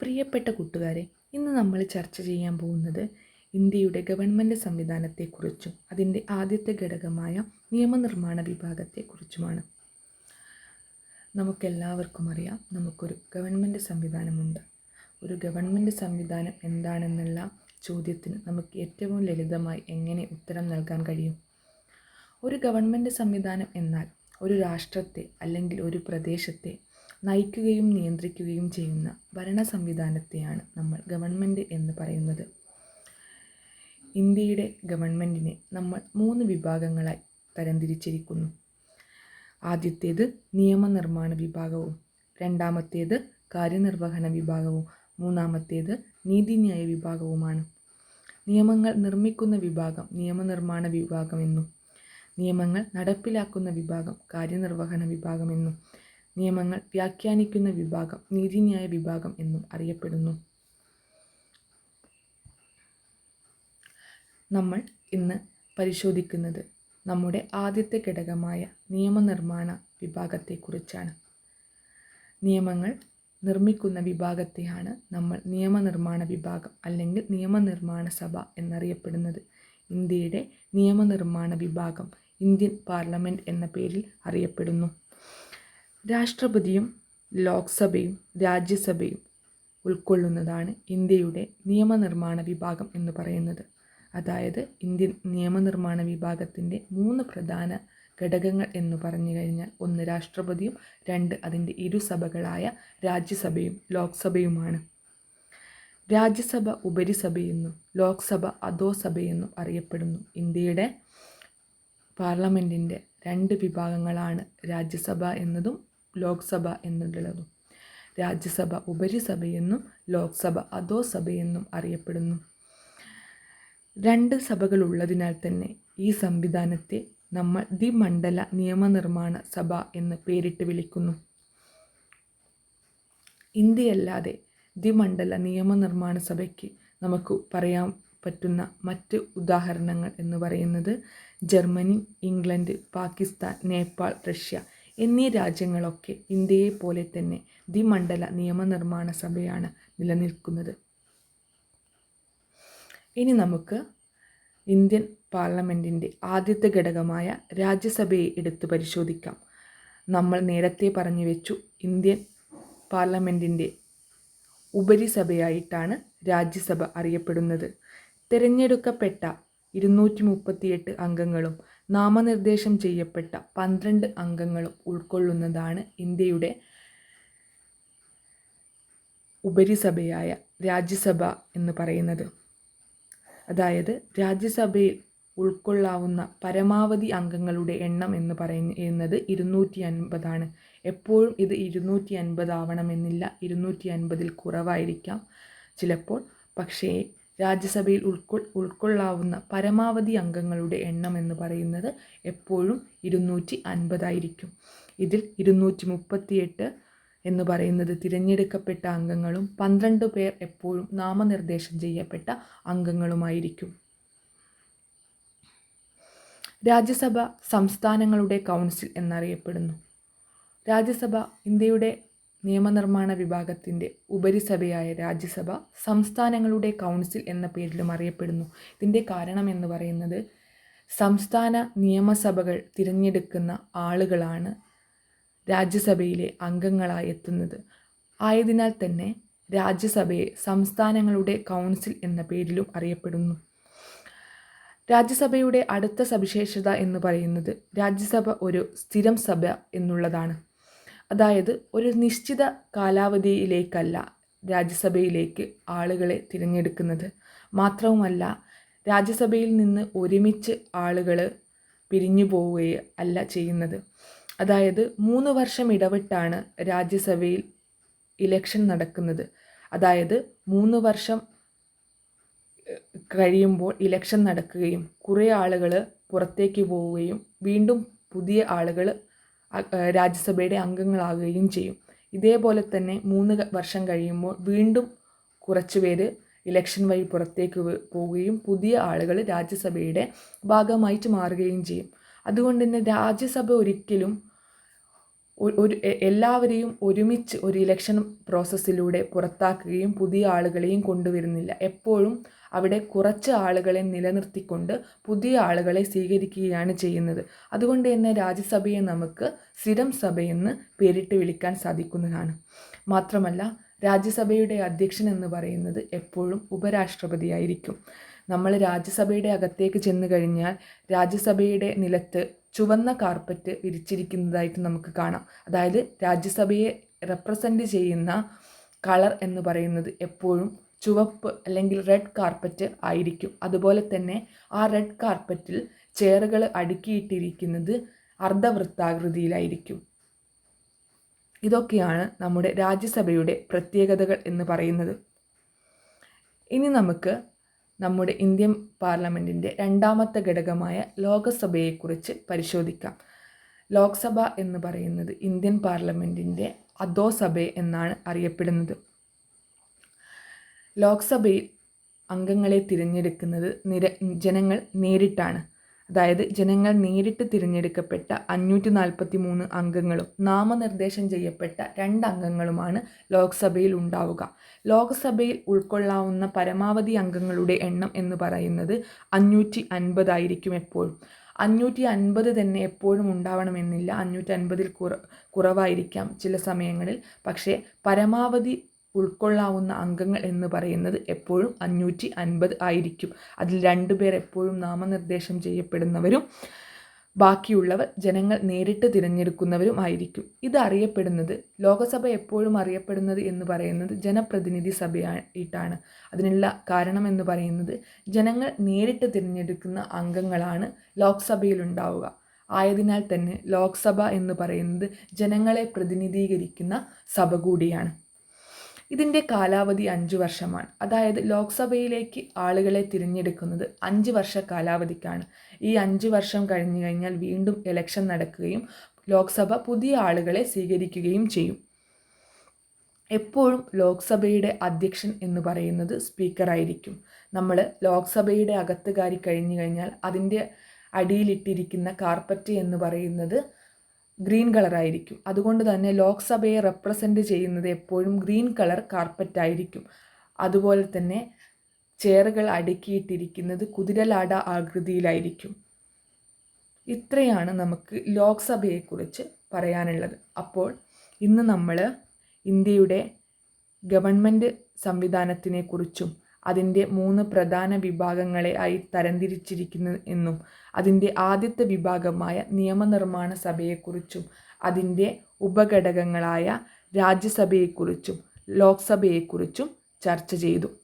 പ്രിയപ്പെട്ട കൂട്ടുകാരെ ഇന്ന് നമ്മൾ ചർച്ച ചെയ്യാൻ പോകുന്നത് ഇന്ത്യയുടെ ഗവൺമെന്റ് സംവിധാനത്തെക്കുറിച്ചും അതിന്റെ ആദ്യത്തെ ഘടകമായ നിയമനിർമ്മാണ വിഭാഗത്തെക്കുറിച്ചുമാണ്. നമുക്കെല്ലാവർക്കും അറിയാം നമുക്കൊരു ഗവൺമെന്റ് സംവിധാനമുണ്ട്. ഒരു ഗവൺമെന്റ് സംവിധാനം എന്താണെന്നുള്ള ചോദ്യത്തിന് നമുക്ക് ഏറ്റവും ലളിതമായി എങ്ങനെ ഉത്തരം നൽകാൻ കഴിയും? ഒരു ഗവൺമെന്റ് സംവിധാനം എന്നാൽ ഒരു രാഷ്ട്രത്തെ അല്ലെങ്കിൽ ഒരു പ്രദേശത്തെ നയിക്കുകയും നിയന്ത്രിക്കുകയും ചെയ്യുന്ന ഭരണ സംവിധാനത്തെയാണ് നമ്മൾ ഗവൺമെന്റ് എന്ന് പറയുന്നത്. ഇന്ത്യയുടെ ഗവൺമെന്റിനെ നമ്മൾ മൂന്ന് വിഭാഗങ്ങളായി തരംതിരിച്ചിരിക്കുന്നു. ആദ്യത്തേത് നിയമനിർമ്മാണ വിഭാഗവും രണ്ടാമത്തേത് കാര്യനിർവഹണ വിഭാഗവും മൂന്നാമത്തേത് നീതിന്യായ വിഭാഗവുമാണ്. നിയമങ്ങൾ നിർമ്മിക്കുന്ന വിഭാഗം നിയമനിർമ്മാണ വിഭാഗമെന്നും നിയമങ്ങൾ നടപ്പിലാക്കുന്ന വിഭാഗം കാര്യനിർവഹണ വിഭാഗമെന്നും നിയമങ്ങൾ വ്യാഖ്യാനിക്കുന്ന വിഭാഗം നീതിന്യായ വിഭാഗം എന്നും അറിയപ്പെടുന്നു. നമ്മൾ ഇന്ന് പരിശോധിക്കുന്നത് നമ്മുടെ ആദ്യത്തെ ഘടകമായ നിയമനിർമ്മാണ വിഭാഗത്തെക്കുറിച്ചാണ്. നിയമങ്ങൾ നിർമ്മിക്കുന്ന വിഭാഗത്തെയാണ് നമ്മൾ നിയമനിർമ്മാണ വിഭാഗം അല്ലെങ്കിൽ നിയമനിർമ്മാണ സഭ എന്നറിയപ്പെടുന്നത്. ഇന്ത്യയുടെ നിയമനിർമ്മാണ വിഭാഗം ഇന്ത്യൻ പാർലമെന്റ് എന്ന പേരിൽ അറിയപ്പെടുന്നു. രാഷ്ട്രപതിയും ലോക്സഭയും രാജ്യസഭയും ഉൾക്കൊള്ളുന്നതാണ് ഇന്ത്യയുടെ നിയമനിർമ്മാണ വിഭാഗം എന്ന് പറയുന്നത്. അതായത് ഇന്ത്യൻ നിയമനിർമ്മാണ വിഭാഗത്തിന്റെ മൂന്ന് പ്രധാന ഘടകങ്ങൾ എന്ന് പറഞ്ഞു കഴിഞ്ഞാൽ ഒന്ന് രാഷ്ട്രപതിയും രണ്ട് അതിന്റെ ഇരുസഭകളായ രാജ്യസഭയും ലോക്സഭയുമാണ്. രാജ്യസഭ ഉപരിസഭയെന്നും ലോക്സഭ അധോസഭയെന്നും അറിയപ്പെടുന്നു. ഇന്ത്യയുടെ പാർലമെന്റിന്റെ രണ്ട് വിഭാഗങ്ങളാണ് രാജ്യസഭ എന്നതും ലോക്സഭ എന്നുള്ളതും രാജ്യസഭ ഉപരിസഭയെന്നും ലോക്സഭ അധോസഭയെന്നും അറിയപ്പെടുന്നു. രണ്ട് സഭകളുള്ളതിനാൽ തന്നെ ഈ സംവിധാനത്തെ നമ്മൾ മണ്ഡല നിയമനിർമ്മാണ സഭ എന്ന് പേരിട്ട് വിളിക്കുന്നു. ഇന്ത്യയല്ലാതെ മണ്ഡല നിയമനിർമ്മാണ സഭയ്ക്ക് നമുക്ക് പറയാൻ പറ്റുന്ന മറ്റ് ഉദാഹരണങ്ങൾ എന്ന് പറയുന്നത് Germany England Pakistan Nepal Russia എന്നീ രാജ്യങ്ങളൊക്കെ ഇന്ത്യയെ പോലെ തന്നെ ദ്വിമണ്ഡല നിയമനിർമ്മാണ സഭയാണ് നിലനിൽക്കുന്നത്. ഇനി നമുക്ക് ഇന്ത്യൻ പാർലമെന്റിന്റെ ആദ്യത്തെ ഘടകമായ രാജ്യസഭയെ എടുത്തു പരിശോധിക്കാം. നമ്മൾ നേരത്തെ പറഞ്ഞു വെച്ചു ഇന്ത്യൻ പാർലമെന്റിന്റെ ഉപരിസഭയായിട്ടാണ് രാജ്യസഭ അറിയപ്പെടുന്നത്. തിരഞ്ഞെടുക്കപ്പെട്ട ഇരുന്നൂറ്റി മുപ്പത്തിയെട്ട് അംഗങ്ങളും നാമനിർദ്ദേശം ചെയ്യപ്പെട്ട പന്ത്രണ്ട് അംഗങ്ങളും ഉൾക്കൊള്ളുന്നതാണ് ഇന്ത്യയുടെ ഉപരിസഭയായ രാജ്യസഭ എന്ന് പറയുന്നത്. അതായത് രാജ്യസഭയിൽ ഉൾക്കൊള്ളാവുന്ന പരമാവധി അംഗങ്ങളുടെ എണ്ണം എന്ന് പറയുന്നത് ഇരുന്നൂറ്റി അൻപതാണ് എപ്പോഴും ഇത് ഇരുന്നൂറ്റി അൻപതാവണമെന്നില്ല ഇരുന്നൂറ്റി അൻപതിൽ കുറവായിരിക്കാം ചിലപ്പോൾ. പക്ഷേ രാജ്യസഭയിൽ ഉൾക്കൊ ഉൾക്കൊള്ളാവുന്ന പരമാവധി അംഗങ്ങളുടെ എണ്ണം എന്ന് പറയുന്നത് എപ്പോഴും ഇരുന്നൂറ്റി അൻപതായിരിക്കും ഇതിൽ ഇരുന്നൂറ്റി മുപ്പത്തിയെട്ട് എന്ന് പറയുന്നത് തിരഞ്ഞെടുക്കപ്പെട്ട അംഗങ്ങളും പന്ത്രണ്ട് പേർ എപ്പോഴും നാമനിർദ്ദേശം ചെയ്യപ്പെട്ട അംഗങ്ങളുമായിരിക്കും. രാജ്യസഭ സംസ്ഥാനങ്ങളുടെ കൗൺസിൽ എന്നറിയപ്പെടുന്നു. രാജ്യസഭ ഇന്ത്യയുടെ നിയമനിർമ്മാണ വിഭാഗത്തിന്റെ ഉപരിസഭയായ രാജ്യസഭ സംസ്ഥാനങ്ങളുടെ കൗൺസിൽ എന്ന പേരിലും അറിയപ്പെടുന്നു. ഇതിന്റെ കാരണം എന്ന് പറയുന്നത് സംസ്ഥാന നിയമസഭകൾ തിരഞ്ഞെടുക്കുന്ന ആളുകളാണ് രാജ്യസഭയിലെ അംഗങ്ങളായി എത്തുന്നത്. ആയതിനാൽ തന്നെ രാജ്യസഭയെ സംസ്ഥാനങ്ങളുടെ കൗൺസിൽ എന്ന പേരിലും അറിയപ്പെടുന്നു. രാജ്യസഭയുടെ അടുത്ത സവിശേഷത എന്ന് പറയുന്നത് രാജ്യസഭ ഒരു സ്ഥിരം സഭ എന്നുള്ളതാണ്. അതായത് ഒരു നിശ്ചിത കാലാവധിയിലേക്കല്ല രാജ്യസഭയിലേക്ക് ആളുകളെ തിരഞ്ഞെടുക്കുന്നത്. മാത്രവുമല്ല രാജ്യസഭയിൽ നിന്ന് ഒരുമിച്ച് ആളുകൾ പിരിഞ്ഞു പോവുകയോ അല്ല ചെയ്യുന്നത്. അതായത് മൂന്ന് വർഷം ഇടവിട്ടാണ് രാജ്യസഭയിൽ ഇലക്ഷൻ നടക്കുന്നത്. അതായത് മൂന്ന് വർഷം കഴിയുമ്പോൾ ഇലക്ഷൻ നടക്കുകയും കുറേ ആളുകൾ പുറത്തേക്ക് പോവുകയും വീണ്ടും പുതിയ ആളുകൾ രാജ്യസഭയുടെ അംഗങ്ങളാകുകയും ചെയ്യും. ഇതേപോലെ തന്നെ മൂന്ന് വർഷം കഴിയുമ്പോൾ വീണ്ടും കുറച്ച് പേര് ഇലക്ഷൻ വഴി പുറത്തേക്ക് പോവുകയും പുതിയ ആളുകൾ രാജ്യസഭയുടെ ഭാഗമായിട്ട് മാറുകയും ചെയ്യും. അതുകൊണ്ട് തന്നെ രാജ്യസഭ ഒരിക്കലും ഒരു എല്ലാവരെയും ഒരുമിച്ച് ഒരു ഇലക്ഷൻ പ്രോസസ്സിലൂടെ പുറത്താക്കുകയും പുതിയ ആളുകളെയും കൊണ്ടുവരുന്നില്ല. എപ്പോഴും അവിടെ കുറച്ച് ആളുകളെ നിലനിർത്തിക്കൊണ്ട് പുതിയ ആളുകളെ സ്വീകരിക്കുകയാണ് ചെയ്യുന്നത്. അതുകൊണ്ട് തന്നെ രാജ്യസഭയെ നമുക്ക് സ്ഥിരം സഭയെന്ന് പേരിട്ട് വിളിക്കാൻ സാധിക്കുന്നതാണ്. മാത്രമല്ല രാജ്യസഭയുടെ അധ്യക്ഷൻ എന്ന് പറയുന്നത് എപ്പോഴും ഉപരാഷ്ട്രപതിയായിരിക്കും. നമ്മൾ രാജ്യസഭയുടെ അകത്തേക്ക് ചെന്ന് കഴിഞ്ഞാൽ രാജ്യസഭയുടെ നിലത്ത് ചുവന്ന കാർപ്പറ്റ് വിരിച്ചിരിക്കുന്നതായിട്ട് നമുക്ക് കാണാം. അതായത് രാജ്യസഭയെ റെപ്രസെന്റ് ചെയ്യുന്ന കളർ എന്ന് പറയുന്നത് എപ്പോഴും ചുവപ്പ് അല്ലെങ്കിൽ റെഡ് കാർപ്പറ്റ് ആയിരിക്കും. അതുപോലെ തന്നെ ആ റെഡ് കാർപ്പറ്റിൽ ചെയറുകൾ അടുക്കിയിട്ടിരിക്കുന്നത് അർദ്ധവൃത്താകൃതിയിലായിരിക്കും. ഇതൊക്കെയാണ് നമ്മുടെ രാജ്യസഭയുടെ പ്രത്യേകതകൾ എന്ന് പറയുന്നത്. ഇനി നമുക്ക് നമ്മുടെ ഇന്ത്യൻ പാർലമെന്റിന്റെ രണ്ടാമത്തെ ഘടകമായ ലോകസഭയെക്കുറിച്ച് പരിശോധിക്കാം. ലോക്സഭ എന്ന് പറയുന്നത് ഇന്ത്യൻ പാർലമെന്റിന്റെ അധോസഭ എന്നാണ് അറിയപ്പെടുന്നത്. ലോക്സഭയിൽ അംഗങ്ങളെ തിരഞ്ഞെടുക്കുന്നത് നിര ജനങ്ങൾ നേരിട്ടാണ്. അതായത് ജനങ്ങൾ നേരിട്ട് തിരഞ്ഞെടുക്കപ്പെട്ട അഞ്ഞൂറ്റി നാൽപ്പത്തി മൂന്ന് അംഗങ്ങളും നാമനിർദ്ദേശം ചെയ്യപ്പെട്ട രണ്ട് അംഗങ്ങളുമാണ് ലോക്സഭയിൽ ഉണ്ടാവുക. ലോക്സഭയിൽ ഉൾക്കൊള്ളാവുന്ന പരമാവധി അംഗങ്ങളുടെ എണ്ണം എന്ന് പറയുന്നത് അഞ്ഞൂറ്റി അൻപതായിരിക്കും എപ്പോഴും. അഞ്ഞൂറ്റി അൻപത് തന്നെ എപ്പോഴും ഉണ്ടാവണമെന്നില്ല. അഞ്ഞൂറ്റി അൻപതിൽ കുറ കുറവായിരിക്കാം ചില സമയങ്ങളിൽ. പക്ഷേ പരമാവധി ഉൾക്കൊള്ളാവുന്ന അംഗങ്ങൾ എന്ന് പറയുന്നത് എപ്പോഴും അഞ്ഞൂറ്റി അൻപത് ആയിരിക്കും. അതിൽ രണ്ടുപേർ എപ്പോഴും നാമനിർദ്ദേശം ചെയ്യപ്പെടുന്നവരും ബാക്കിയുള്ളവർ ജനങ്ങൾ നേരിട്ട് തിരഞ്ഞെടുക്കുന്നവരും ആയിരിക്കും. ഇത് അറിയപ്പെടുന്നത് ലോകസഭ എപ്പോഴും അറിയപ്പെടുന്നത് എന്ന് പറയുന്നത് ജനപ്രതിനിധി സഭയായിട്ടാണ്. അതിനുള്ള കാരണം എന്ന് പറയുന്നത് ജനങ്ങൾ നേരിട്ട് തിരഞ്ഞെടുക്കുന്ന അംഗങ്ങളാണ് ലോക്സഭയിലുണ്ടാവുക. ആയതിനാൽ തന്നെ ലോക്സഭ എന്ന് പറയുന്നത് ജനങ്ങളെ പ്രതിനിധീകരിക്കുന്ന സഭ കൂടിയാണ്. ഇതിന്റെ കാലാവധി അഞ്ച് വർഷമാണ്. അതായത് ലോക്സഭയിലേക്ക് ആളുകളെ തിരഞ്ഞെടുക്കുന്നത് അഞ്ച് വർഷ കാലാവധിക്കാണ്. ഈ അഞ്ച് വർഷം കഴിഞ്ഞു കഴിഞ്ഞാൽ വീണ്ടും ഇലക്ഷൻ നടക്കുകയും ലോക്സഭ പുതിയ ആളുകളെ സ്വീകരിക്കുകയും ചെയ്യും. എപ്പോഴും ലോക്സഭയുടെ അധ്യക്ഷൻ എന്ന് പറയുന്നത് സ്പീക്കറായിരിക്കും നമ്മൾ ലോക്സഭയുടെ അകത്ത് കയറി കഴിഞ്ഞു കഴിഞ്ഞാൽ അതിന്റെ അടിയിലിട്ടിരിക്കുന്ന കാർപ്പറ്റ് എന്ന് പറയുന്നത് ഗ്രീൻ കളറായിരിക്കും. അതുകൊണ്ട് തന്നെ ലോക്സഭയെ റെപ്രസെന്റ് ചെയ്യുന്നത് എപ്പോഴും ഗ്രീൻ കളർ കാർപ്പറ്റ് ആയിരിക്കും. അതുപോലെ തന്നെ ചെയറുകൾ അടുക്കിയിട്ടിരിക്കുന്നത് കുതിരലാട ആകൃതിയിലായിരിക്കും. ഇത്രയാണ് നമുക്ക് ലോക്സഭയെക്കുറിച്ച് പറയാനുള്ളത്. അപ്പോൾ ഇന്ന് നമ്മൾ ഇന്ത്യയുടെ ഗവൺമെന്റ് സംവിധാനത്തിനെക്കുറിച്ചും അതിന്റെ മൂന്ന് പ്രധാന വിഭാഗങ്ങളെ ആയി തരംതിരിച്ചിരിക്കുന്നു എന്നും അതിന്റെ ആദ്യത്തെ വിഭാഗമായ നിയമനിർമ്മാണ സഭയെക്കുറിച്ചും അതിന്റെ ഉപഘടകങ്ങളായ രാജ്യസഭയെക്കുറിച്ചും ലോക്സഭയെക്കുറിച്ചും ചർച്ച ചെയ്തു.